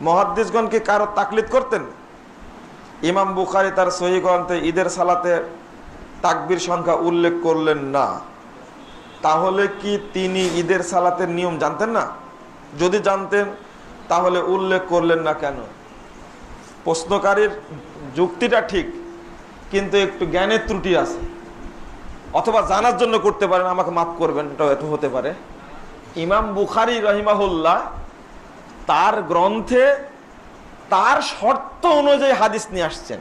মহাদ্দিসগণকে কারও তাকলিদ করতেন? ইমাম বুখারি তার সহি গ্রন্থে ঈদের সালাতে তাকবির সংখ্যা উল্লেখ করলেন না। তাহলে কি তিনি ঈদের সালাতের নিয়ম জানতেন না? যদি জানতেন, তাহলে উল্লেখ করলেন না কেন? প্রশ্নকারীর যুক্তিটা ঠিক, কিন্তু একটু জ্ঞানের ত্রুটি আছে। অথবা জানার জন্য করতে পারেন, আমাকে মাফ করবেন, এটাও এত হতে পারে। ইমাম বুখারি রহিমাহুল্লাহ তার গ্রন্থে তার শর্ত অনুযায়ী হাদিস নিয়ে আসছেন।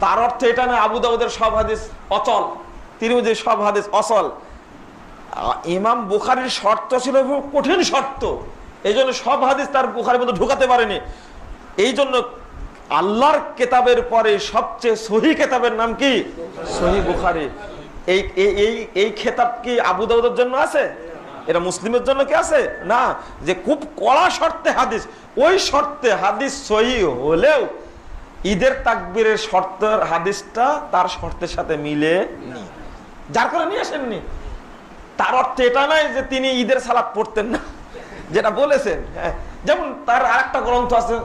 তার অর্থ এটা না আবু দাউদের সব হাদিস অচল, তিরমিজির সব হাদিস অচল। ইমাম বুখারির শর্ত ছিল কঠিন শর্ত। এই জন্য সব হাদিস তার বুখারের মধ্যে ঢুকাতে পারেনি। এই জন্য আল্লাহর কেতাবের পরে সবচেয়ে সহি কেতাবের নাম কি? সহি বুখারি। এই- এই এই খেতাব কি আবু দাউদের জন্য আছে? এটা মুসলিমের জন্য কি আছে? না, যে খুব কড়া শর্তে হাদিস, ওই শর্তে হাদিস সহি হলেও ঈদের তাকবীরের শর্তের হাদিসটা তার শর্তের সাথে মিলে যার করে নিয়ে আসেননি। তার অর্থ এটা নাই যে তিনি ঈদের সালাদ পড়তেন না, যেটা বলেছেন। হ্যাঁ যেমন তার আরেকটা গ্রন্থ আছে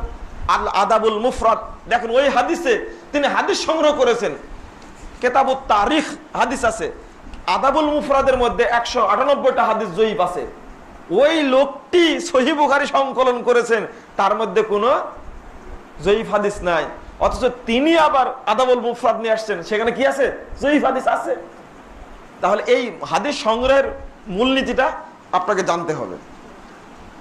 আদাবুল মুফরাদ। দেখেন, ওই হাদিসে তিনি হাদিস সংগ্রহ করেছেন। কেতাবুত তারিখ হাদিস আছে। আদাবুল মুফরাদের মধ্যে একশো আটানব্বইটা হাদিস জয়ীফ আছে। ওই লোকটি সহি সংকলন করেছেন, তার মধ্যে কোনো জয়ীফ হাদিস নাই। অথচ তিনি আবার আদাবুল মুফরাদ নিয়ে আসছেন, সেখানে কি আছে? জয়ীফ হাদিস আছে। তাহলে এই হাদিস সংগ্রহের মূলনীতিটা আপনাকে জানতে হবে।